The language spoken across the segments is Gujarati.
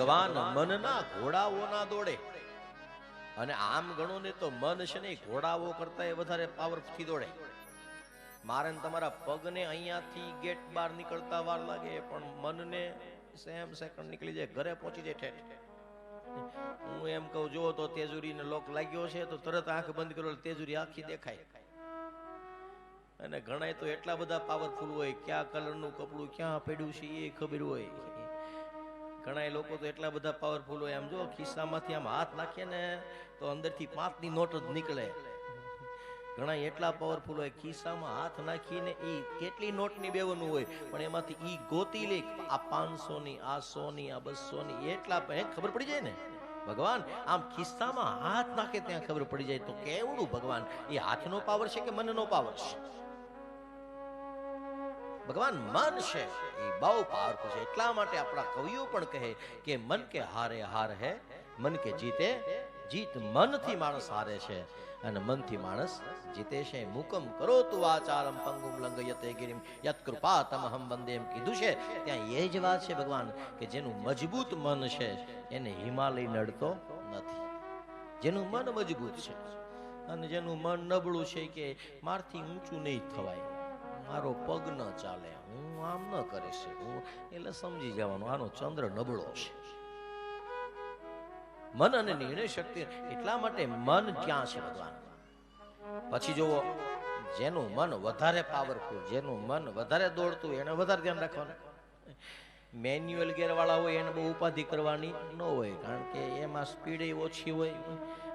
ભગવાન મનના ઘોડાઓ ના દોડે. અને આમ ગણો ને તો મન છે ને ઘોડાઓ કરતા વધારે પાવરથી દોડે. મારે તમારા પગને અહીંયાથી ગેટ બહાર નીકળતા વાર લાગે, પણ મનને સેમ સેકન્ડ નીકળી જાય, ઘરે પહોંચી જાય ઠેઠ. હું એમ કહું જો તો તેજુરીને લોક લાગ્યો છે, તો તરત આંખ બંધ કરો તેજુરી આખી દેખાય. અને ઘણાય તો એટલા બધા પાવરફુલ હોય, ક્યાં કલરનું કપડું ક્યાં પડ્યું છે એ ખબર હોય. ઘણાય લોકો તો એટલા બધા પાવરફુલ હોય. આમ જો ખિસ્સામાંથી આમ હાથ નાખે ને તો અંદરથી પાંચની નોટ જ નીકળે. ઘણા એટલા પાવરફુલ હોય, ખિસ્સામાં હાથ નાખીને એ કેટલી નોટની બેવાનું હોય, પણ એમાંથી ઈ ગોતી લે આ પાંચસો ની આ સો ની આ બસો ની એટલા ખબર પડી જાય ને? ભગવાન, આમ ખિસ્સામાં હાથ નાખે ત્યાં ખબર પડી જાય. તો કેવડું ભગવાન? એ હાથનો પાવર છે કે મનનો પાવર છે? ભગવાન મન છે. એ બહુ પાવરફુલ છે. એટલા માટે આપણા કવિઓ પણ કહે કે મન કે હારે હાર હે, મન કે જીતે, જીત મનથી માણસ હારે છે અને મનથી માણસ જીતે છે. મુકમ કરો તું આચારમ પંગુમ લંગયતે ગિરિમ. યત કૃપા તમહમ વંદે એમ કીધું છે. ત્યાં એ જ વાત છે ભગવાન કે જેનું મજબૂત મન છે એને હિમાલય નડતો નથી. જેનું મન મજબૂત છે અને જેનું મન નબળું છે કે મારથી ઊંચું નહીં થવાય. મારો પગ ન ચાલે. હું આમ ન કરી એટલે સમજી જવાનું, આનો ચંદ્ર નબળો છે. મન અને નિર્ણય શક્તિ એટલા માટે મન ક્યાં છે ભગવાન? પછી જુઓ, જેનું મન વધારે પાવરફુલ જેનું મન વધારે દોડતું, એને વધારે ધ્યાન રાખવાનું. મેન્યુઅલ ગેરવાળા હોય, એને બહુ ઉપાધિ કરવાની ન હોય, કારણ કે એમાં સ્પીડ ઓછી હોય.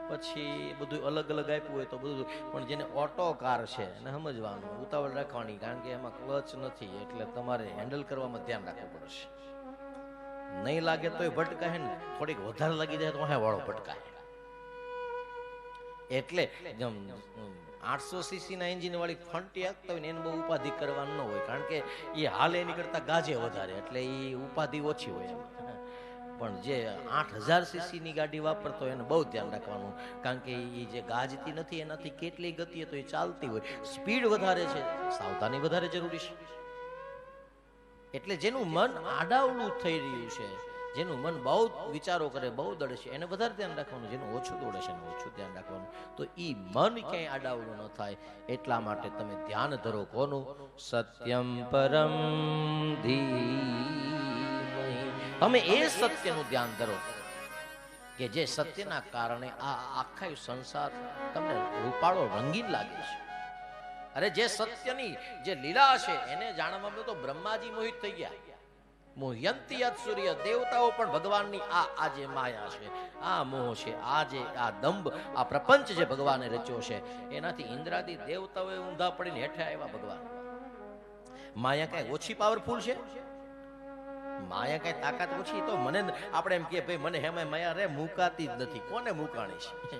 પછી બધું અલગ અલગ આપ્યું હોય તો બધું પણ જેને ઓટો કાર છે, એને સમજવાનું, ઉતાવળ રાખવાની, કારણ કે એમાં ક્લચ નથી, એટલે તમારે હેન્ડલ કરવામાં ધ્યાન રાખવું પડશે. નહીં લાગે તોય ભટકાય ને, થોડીક વધારે લાગી જાય તો હે વાળો ભટકાય. એટલે આઠસો સીસી ના એન્જિન વાળી ફંટી આપતા હોય ને એને બહુ ઉપાધિ કરવાનું ન હોય, કારણ કે એ હાલે એની કરતા ગાજે વધારે, એટલે એ ઉપાધિ ઓછી હોય એમાં. પણ જે આઠ હજાર સીસીની ગાડી વાપરતો એને બહુ ધ્યાન રાખવાનું. કારણ કે એ જે ગાજતી નથી, એનાથી કેટલી ગતિએ તો એ ચાલતી હોય. સ્પીડ વધારે છે, સાવધાની વધારે જરૂરી છે. એટલે જેનું મન આડાવડું થઈ રહ્યું છે, જેનું મન બહુ વિચારો કરે, બહુ દડે છે, એને વધારે ધ્યાન રાખવાનું, જેનું ઓછું દોડે છે, એને ઓછું ધ્યાન રાખવાનું. તો એ મન ક્યાંય આડાવડું ન થાય. એટલા માટે તમે ધ્યાન ધરો કોનું? સત્યમ પરમ ધીમહિ તમે એ સત્યનું ધ્યાન ધરો કે જે સત્યના કારણે આ આખા સંસાર તમને રૂપાળો રંગીન લાગે છે. અરે જે સત્યની જે લીલા છે એને જાણવામાં તો બ્રહ્માજી મોહિત થઈ ગયા. મોહ્યંતી યત સૂર્ય દેવતાઓ પણ ભગવાનની આ આ જે માયા છે, આ મોહ છે, આ જે આ દંભ, આ પ્રપંચ જે ભગવાને રચ્યો છે, એનાથી ઇન્દ્રાદી દેવતાઓએ ઊંધા પડીને હેઠે આવ્યા ભગવાન. માયા કઈ ઓછી પાવરફુલ છે? માયા કઈ તાકાત ઓછી, તો મને આપણે એમ કે ભાઈ, મને હેમાય માયા રે, મુકાતી જ નથી. કોને મુકાણી છે?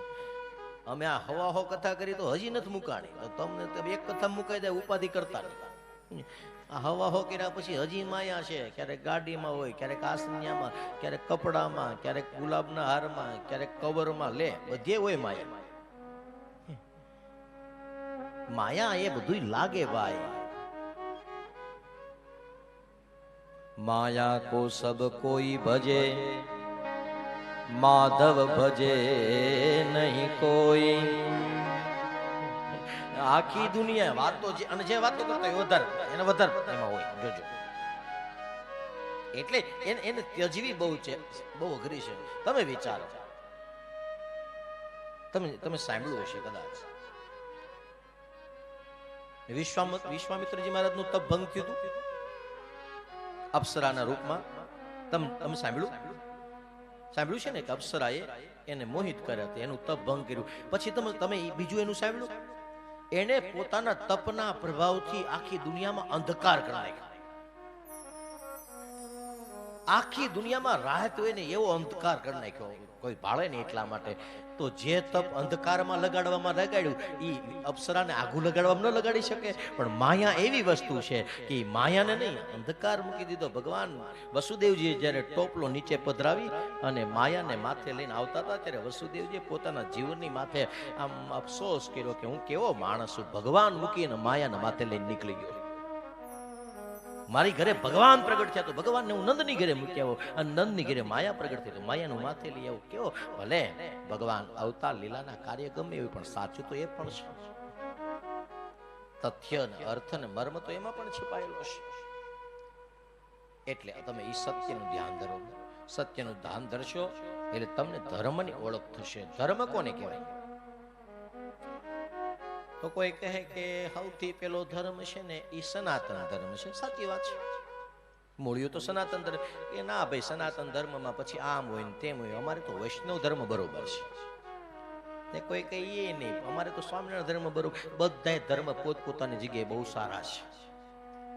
અમે આ હવા હો કથા કરી તો હજી નથી મુકાણી. તો તમને તો એક કથા મુકાઈ જાય ઉપાધિ કરતા નહીં. આ હવા હો કર્યા પછી હજી માયા છે. ક્યારેક ગાડીમાં હોય, ક્યારેક આસનિયામાં, ક્યારેક કપડામાં, ક્યારેક ગુલાબના હારમાં, ક્યારેક કવરમાં. લે, બધે હોય માયા. માયા એ બધું લાગે, ભાઈ. માયા કો સબ કોઈ ભજે, માધવ ભજે નહીં કોઈ. આખી દુનિયા વાતો જે અને જે વાતો કરતા વધારે એને વધારે એમાં હોય, જોજો. એટલે એને એને ત્યજવી બહુ છે, બહુ અઘરી છે. તમે વિચારો. તમે તમે સાંભળ્યું હશે કદાચ. વિશ્વામિત વિશ્વામિત્રજી મહારાજનું તપ ભંગ થયું હતું? અપ્સરાના રૂપમાં. તમ, તમે સાંભળ્યું? સાંભળ્યું છે ને કે અપ્સરાએ એને મોહિત કર્યા હતા, એનું તપ ભંગ કર્યું. પછી તમે તમે બીજું એનું સાંભળ્યું? એને પોતાના તપના પ્રભાવથી આખી દુનિયામાં અંધકાર કરી આખી દુનિયામાં રાહત હોય ને એવો અંધકાર કરી નાખ્યો. કોઈ ભાળે ને એટલા માટે. તો જે તપ અંધકારમાં લગાડવામાં લગાડ્યું એ અપ્સરાને આઘું લગાડવામાં ન લગાડી શકે. પણ માયા એવી વસ્તુ છે કે માયાને નહીં, અંધકાર મૂકી દીધો. ભગવાન વસુદેવજીએ જ્યારે ટોપલો નીચે પધરાવી અને માયાને માથે લઈને આવતા હતા, ત્યારે વસુદેવજીએ પોતાના જીવનની માથે આમ અફસોસ કર્યો કે હું કેવો માણસ છું. ભગવાન મૂકીને માયાના માથે લઈને નીકળી ગયો. મારી ઘરે ભગવાન પ્રગટ થયા તો ભગવાનને હું નંદની ઘરે મૂકી આવો. અને નંદની ઘરે માયા પ્રગટ થઈ તો માયાનું માથે લઈ આવું. કેવો? ભલે ભગવાન અવતાર લીલાના કાર્ય ગમે એવું, પણ સાચું તો એ પણ છે. તથ્ય ને અર્થ ને મર્મ તો એમાં પણ છુપાયેલો છે. એટલે તમે એ સત્યનું ધ્યાન ધરો. સત્યનું ધ્યાન ધરશો એટલે તમને ધર્મની ઓળખ થશે. ધર્મ કોને કહેવાય? તો કોઈ કહે કે સૌથી પેલો ધર્મ છે ને એ સનાતન ધર્મ છે. સાચી વાત છે. મૂળિયું તો સનાતન ધર્મ. કે ના ભાઈ, સનાતન ધર્મમાં પછી આમ હોય ને તેમ હોય. અમારે તો વૈષ્ણવ ધર્મ બરોબર છે. ને કોઈ કહીએ નહીં, અમારે તો સ્વામિનારાયણ ધર્મ બરોબર. બધાય ધર્મ પોતપોતાની જગ્યાએ બહુ સારા છે.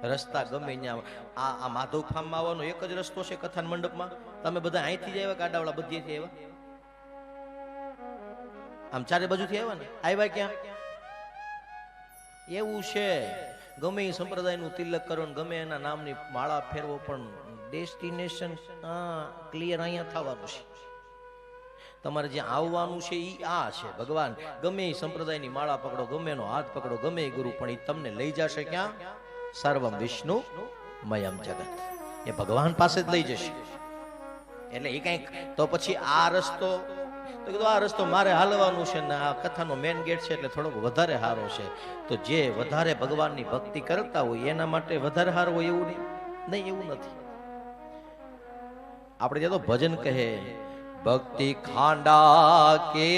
રસ્તા ગમે ત્યાં આ આ માધવ ફાર્મમાં આવવાનો એક જ રસ્તો છે કથાન મંડપમાં. તમે બધા અહીંથી જ આવ્યા ગાડાવાળા બધેથી આવ્યા? આમ ચારે બાજુથી આવ્યા ને? આવ્યા ક્યાં? એવું છે. ગમે એ સંપ્રદાયનું તિલક કરો ગમે એના નામની માળા ફેરવો, પણ ડેસ્ટિનેશન ક્લિયર અહીંયા થવાનું છે. તમારે જ્યાં આવવાનું છે એ આ છે, ભગવાન. ગમે એ સંપ્રદાયની માળા પકડો, ગમે એનો હાથ પકડો, ગમે એ ગુરુ, પણ એ તમને લઈ જશે ક્યાં? સર્વમ વિષ્ણુ મયમ જગત. એ ભગવાન પાસે જ લઈ જશે. એટલે એ કંઈક, તો પછી આ રસ્તો તો કીધું, આ રસ્તો મારે હાલવાનું છે ને આ કથાનો મેન ગેટ છે એટલે થોડોક વધારે સારો છે. તો જે વધારે ભગવાનની ભક્તિ કરતા હોય એના માટે વધારે સારું હોય એવું નહીં. નહીં, એવું નથી. આપણે ત્યાં તો ભજન કહે, ભક્તિ ખાંડા કે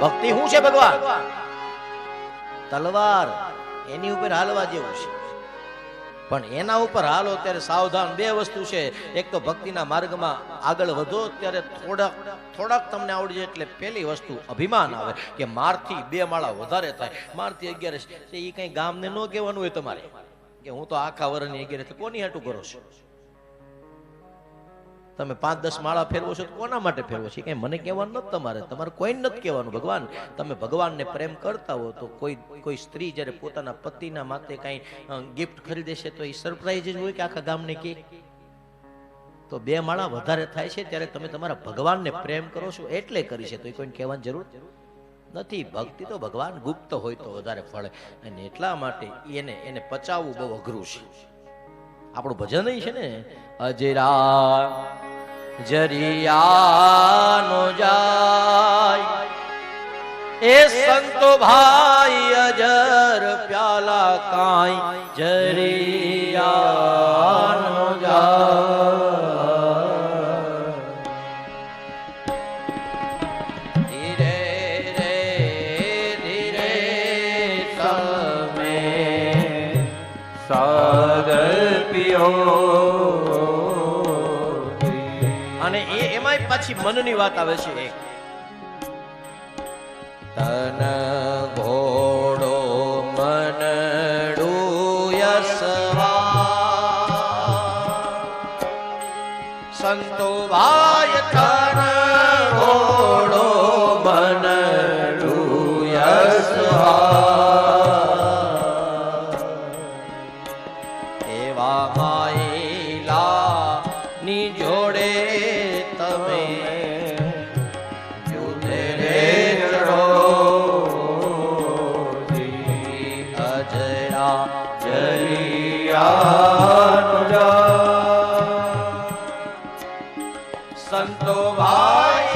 ભક્તિ શું છે ભગવાન? તલવાર. એની ઉપર હાલવા જેવું છે. પણ એના ઉપર હાલો ત્યારે સાવધાન બે વસ્તુ છે. એક તો ભક્તિના માર્ગમાં આગળ વધો, ત્યારે થોડાક થોડાક તમને આવડી જાય એટલે પહેલી વસ્તુ અભિમાન આવે કે મારથી બે માળા વધારે થાય. મારથી અગિયાર એ કઈ ગામને ન કહેવાનું હોય તમારે. કે હું તો આખા વર્ષની અગિયાર કોની હાટું કરો છો? તમે પાંચ, દસ માળા ફેરવો છો તો કોના માટે ફેરવો છો? કઈ મને કહેવાનું નથી તમારે. તમારે કોઈને નથી કહેવાનું, ભગવાન. તમે ભગવાનને પ્રેમ કરતા હો તો કોઈ કોઈ સ્ત્રી જ્યારે પોતાના પતિના માથે કાંઈ ગિફ્ટ ખરીદે છે તો એ સરપ્રાઈઝ જ હોય કે આખા ગામને કે? તો બે માળા વધારે થાય છે ત્યારે તમે તમારા ભગવાનને પ્રેમ કરો છો એટલે કરી છે. તો એ કોઈને કહેવાની જરૂર નથી. ભક્તિ તો ભગવાન ગુપ્ત હોય તો વધારે ફળે. અને એટલા માટે એને એને પચાવવું બહુ અઘરું છે. આપણું ભજન છે ને, અજરા જરિયાનો જાય. એ સંતો ભાઈ અજર પ્યાલા કાંઈ જરિયાનો અને એ એમાંય પાછી મનની વાત આવે છે એક. તન સંતો ભાઈ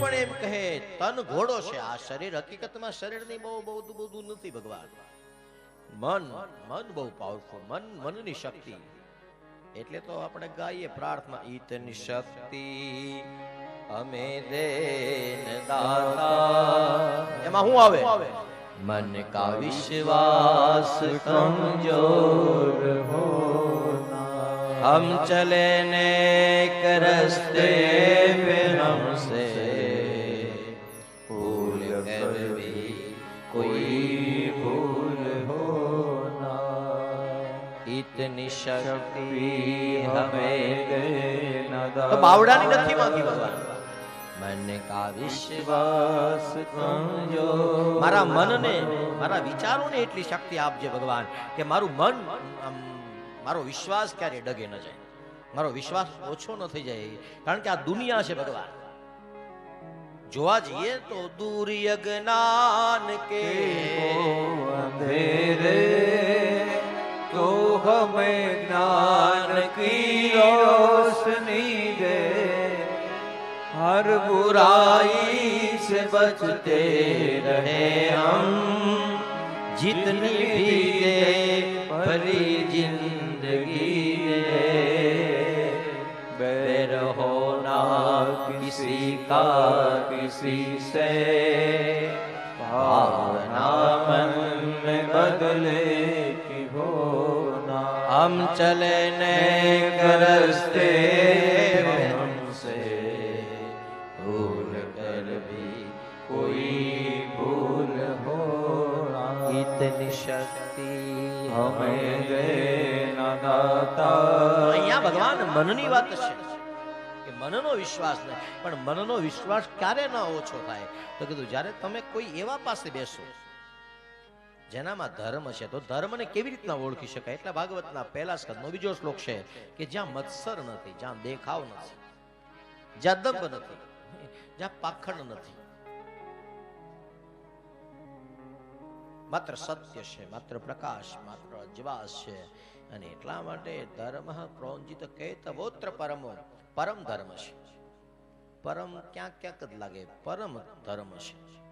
પણ એમ કહે તન ઘોડો છે. આ શરીર હકીકતમાં શરીરની બહુ બહુ બધું નથી ભગવાન. મન મન બહુ પાવરફુલ મન, મનની શક્તિ. એટલે તો આપણે ગાઈએ પ્રાર્થના, ઈતની શક્તિ અમે દેન દાતા. એમાં શું આવે? મન કા વિશ્વાસ કમજોર હો હમ ચલે ને કરસ્તે પે હમસે શક્તિ હમે દેના તો બાવડાની નથી માંગી ભગવાન મને કા વિશ્વાસ સમજો મારા મનને મારા વિચારોને એટલી શક્તિ આપજે ભગવાન કે મારું મન મારો વિશ્વાસ ક્યારે ડગે ન જાય. મારો વિશ્વાસ ઓછો ન થઈ જાય. કારણ કે આ દુનિયા છે ભગવાન. જોવા જઈએ તો દૂર યજ્ઞાન કે से बचते रहे हम। जितनी भी दे भरी ज़िंदगी दे बैर होना किसी का किसी से। भावना मन में बदले की होना हम चले रस्ते ની શક્તિ અમે અહીંયા ભગવાન મનની વાત છે કે મનનો વિશ્વાસ નહીં પણ મનનો વિશ્વાસ ક્યારે ન ઓછો થાય તો કીધું જ્યારે તમે કોઈ એવા પાસે બેસો જેનામાં ધર્મ છે તો ધર્મને કેવી રીતના ઓળખી શકાય એટલા ભાગવતના પહેલા સ્કંદનો બીજો શ્લોક છે કે જ્યાં મત્સર નથી જ્યાં દેખાવ નથી જ્યાં દંભ નથી જ્યાં પાખંડ નથી. માત્ર સત્ય છે, માત્ર પ્રકાશ, માત્ર જીવાસ છે. અને એટલા માટે ધર્મ પ્રોંજિત કેતવોત્ર પરમો, પરમ ધર્મ છે. પરમ ક્યાંક ક્યાંક જ લાગે, પરમ ધર્મ છે.